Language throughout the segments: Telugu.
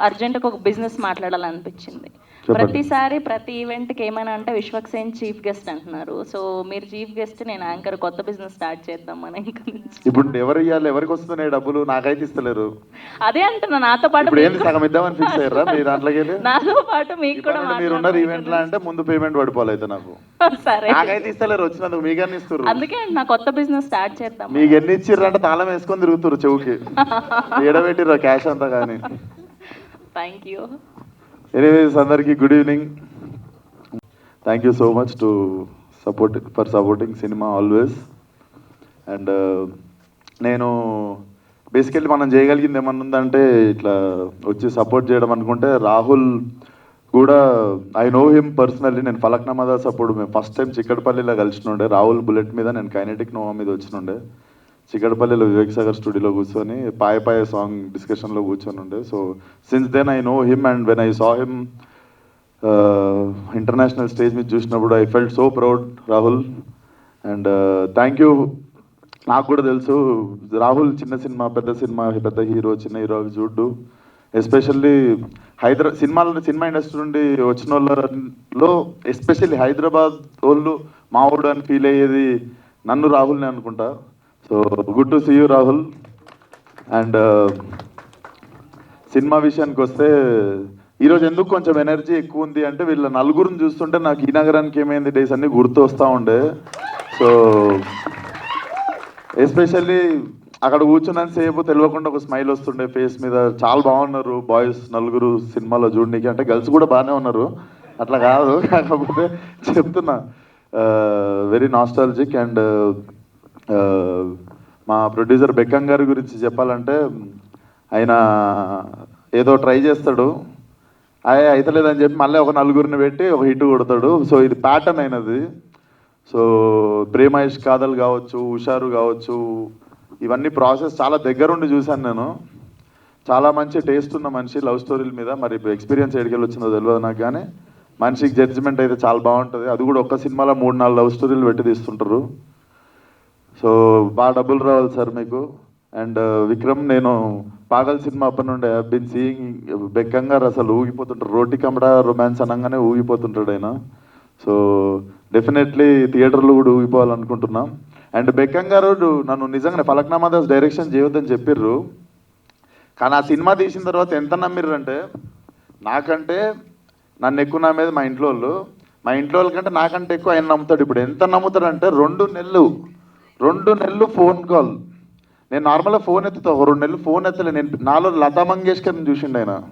అర్జెంట్గా ఒక బిజినెస్ మాట్లాడాలనిపించింది. ప్రతిసారి ప్రతి ఈవెంట్కి ఏమైనా అంటే విశ్వక్సేన్ చీఫ్ గెస్ట్ అంటున్నారు. సో మీరు చీఫ్ గెస్ట్ నేను యాంకర్ కొత్త బిజినెస్ స్టార్ట్ చేద్దామని ఇంకా ఇప్పుడు ఎవరు ఇవ్వాలి ఎవరికి వస్తున్నాయి డబ్బులు? నాకైతే ఇస్తలేరు. అదే అంటున్నా నాతో పాటు మీకు- సగం ఇద్దామని ఫిక్స్ అయ్యారా? మీ దాంట్లోకి వెళ్ళి? నాతో పాటు మీకు కూడా మీరు ఉన్నారు ఈవెంట్లో అంటే ముందు పేమెంట్ పడిపోవాలి అయితే నాకు. సరే. నాకైతే ఇస్తలేరు వచ్చినందుకు మీకన్నీ ఇస్తారు అందుకే నా కొత్త బిజినెస్ స్టార్ట్ చేద్దాం మీకు ఎన్ని ఇచ్చిర్రు అంటే తాళం వేసుకొని తిరుగుతారు చెవుకి. ఏడబెట్టిర్రు క్యాష్ అంతా కానీ. థ్యాంక్ యూ ఎనీవేస్ అందరికీ good evening thank you so much to support for supporting cinema always and నేను బేసికల్లీ మనం చేయగలిగింది ఏమన్నా ఉందంటే ఇట్లా వచ్చి సపోర్ట్ చేయడం అనుకుంటే రాహుల్ కూడా ఐ నో హిమ్ పర్సనల్లీ నేను ఫలక్నామా దాస్ అప్పుడు మేము ఫస్ట్ టైం చిక్కడపల్లిలో కలిసినుండే. రాహుల్ బుల్లెట్ మీద నేను కైనెటిక్ నోవా మీద వచ్చినుండే. చిక్కడపల్లిలో వివేక్ సాగర్ స్టూడియోలో కూర్చొని పాయ పాయ సాంగ్ డిస్కషన్లో కూర్చొని ఉండే. So since then I know him and when I saw him international stage మీద చూసినప్పుడు I felt so proud Rahul and thank you నాకు కూడా తెలుసు రాహుల్ చిన్న సినిమా పెద్ద సినిమా పెద్ద హీరో చిన్న హీరో అవి చూడ్డు. ఎస్పెషల్లీ హైదరా సినిమాల సినిమా ఇండస్ట్రీ నుండి వచ్చిన వాళ్ళలో ఎస్పెషల్లీ హైదరాబాద్ వాళ్ళు మా ఊడు అని ఫీల్ అయ్యేది నన్ను రాహుల్ని అనుకుంటా. So good to see you Rahul and cinema విషయానికి వస్తే ఈరోజు ఎందుకు కొంచెం ఎనర్జీ ఎక్కువ ఉంది అంటే వీళ్ళ నలుగురిని చూస్తుంటే నాకు ఈ నగరానికి ఏమైంది డేస్ అన్ని గుర్తు వస్తూ ఉండే. సో ఎస్పెషల్లీ అక్కడ కూర్చున్నాను సేపు తెలియకుండా ఒక స్మైల్ వస్తుండే ఫేస్ మీద. చాలా బాగున్నారు బాయ్స్ నలుగురు సినిమాలో చూడడానికి అంటే గర్ల్స్ కూడా బాగానే ఉన్నారు. అట్లా కాదు. కాకపోతే చెప్తున్నా వెరీ నాస్టాలజిక్ అండ్ మా ప్రొడ్యూసర్ బెక్కం గారి గురించి చెప్పాలంటే ఆయన ఏదో ట్రై చేస్తాడు. అయ్యే అవుతలేదని చెప్పి మళ్ళీ ఒక నలుగురిని పెట్టి ఒక హిట్ కొడతాడు. సో ఇది ప్యాటర్న్ అయినది. సో ప్రేమేష్ కాదల్ కావచ్చు హుషారు కావచ్చు ఇవన్నీ ప్రాసెస్ చాలా దగ్గరుండి చూశాను నేను. చాలా మంచి టేస్ట్ ఉన్న మనిషి లవ్ స్టోరీల మీద. మరి ఎక్స్పీరియన్స్ ఎడికెళ్ళి వచ్చిందో తెలియదు నాకు కానీ మనిషికి జడ్జిమెంట్ అయితే చాలా బాగుంటుంది. అది కూడా ఒక్క సినిమాలో మూడు నాలుగు లవ్ స్టోరీలు పెట్టి తీస్తుంటారు. సో బాగా డబ్బులు రావాలి సార్ మీకు. అండ్ uh, విక్రమ్ నేను పాగల్ సినిమా అప్పటి నుండి బిన్ సీయింగ్ బెక్కంగారు అసలు ఊగిపోతుంటారు రోటి కమడా రొమాన్స్ అనగానే ఊగిపోతుంటాడు ఆయన. సో డెఫినెట్లీ థియేటర్లో కూడా ఊగిపోవాలనుకుంటున్నాం. అండ్ బెక్కం గారు నన్ను నిజంగానే ఫలక్నామా దాస్ డైరెక్షన్ చేయొద్దని చెప్పిర్రు. కానీ ఆ సినిమా తీసిన తర్వాత ఎంత నమ్మిర్రు అంటే నాకంటే నన్ను ఎక్కువ నమ్మేది మా ఇంట్లో వాళ్ళు మా ఇంట్లో వాళ్ళకంటే నాకంటే ఎక్కువ ఆయన నమ్ముతాడు. ఇప్పుడు ఎంత నమ్ముతాడు అంటే రెండు నెలలు రెండు నెలలు ఫోన్ కాల్. నేను నార్మల్గా ఫోన్ ఎత్తుతా. ఒక రెండు నెలలు ఫోన్ ఎత్తలే. నేను నాలో లతా మంగేష్కర్ని చూసిండు ఆయన.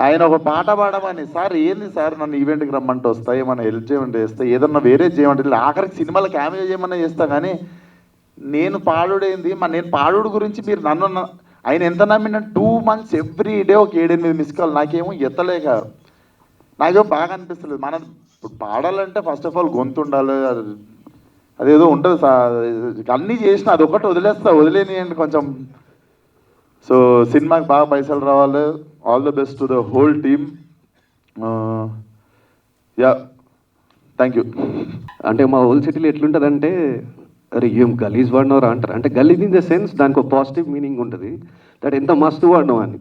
ఆయన ఒక పాట పాడమని సార్ ఏంది సార్? నన్ను ఈవెంట్కి రమ్మంటే వస్తా? ఏమన్నా హెల్ప్ చేయమంటే చేస్తా? ఏదన్నా వేరే చేయమంటే ఆఖరికి సినిమాలకు క్యామే చేయమన్నా చేస్తా కానీ నేను పాడుడేంది? మా నేను పాడుడు గురించి మీరు నన్ను ఆయన ఎంత నమ్మిన టూ మంత్స్ ఎవ్రీ డే ఒక ఏడెనిమిది మిస్ కాల్. నాకేమో ఎత్తలేక. నాకేమో బాగా అనిపిస్తలేదు. మన ఇప్పుడు పాడాలంటే ఫస్ట్ ఆఫ్ ఆల్ గొంతు ఉండాలి. అది- అదేదో ఉంటుంది సార్ అన్నీ చేసిన అది ఒకటి వదిలేస్తా వదిలేనియండి కొంచెం. సో సినిమాకి బాగా పైసలు రావాలి. All the best to the whole team yeah thank you అంటే మా ఓల్డ్ సిటీలో ఎట్లుంటుందంటే అరే ఏం గలీజ్ వాడినవరా అంటారు. అంటే గలీజ్ ఇన్ ద సెన్స్ దానికి ఒక పాజిటివ్ మీనింగ్ ఉంటుంది. దట్ ఎంత మస్తు వాడినావు అని.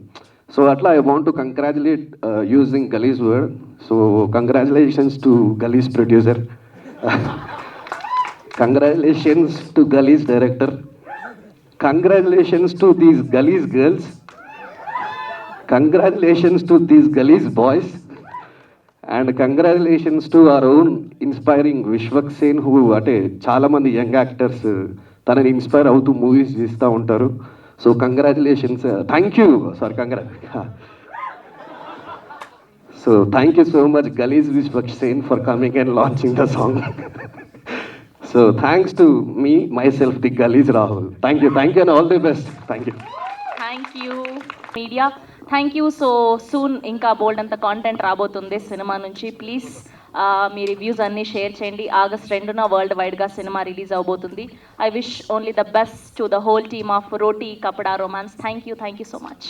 సో అట్లా I want to congratulate using గలీజ్ వర్డ్ సో కంగ్రాచులేషన్స్ టు గలీజ్ ప్రొడ్యూసర్ కంగ్రాచులేషన్స్ టు గలీజ్ డైరెక్టర్ కంగ్రాచులేషన్స్ టు దీస్ గలీజ్ గర్ల్స్ కంగ్రాచులేషన్స్ టు దీస్ గలీజ్ boys and congratulations to our own inspiring Vishwaksen who అంటే చాలామంది యంగ్ యాక్టర్స్ తనని ఇన్స్పైర్ అవుతూ మూవీస్ చేస్తూ ఉంటారు. So congratulations thank you sorry కంగ్రా so thank you so much గలీజ్ Vishwaksen for coming and launching the song so thanks to me myself the గలీజ్ Rahul thank you thank you and all the best thank you thank you media thank you so soon ఇంకా బోల్డ్ అంత కాంటెంట్ రాబోతుంది సినిమా నుంచి. ప్లీజ్ మీ రివ్యూస్ అన్నీ షేర్ చేయండి. ఆగస్ట్ రెండున వరల్డ్ వైడ్గా సినిమా రిలీజ్ అవబోతుంది. I wish only the best to the whole team of Roti Kapda romance thank you thank you so much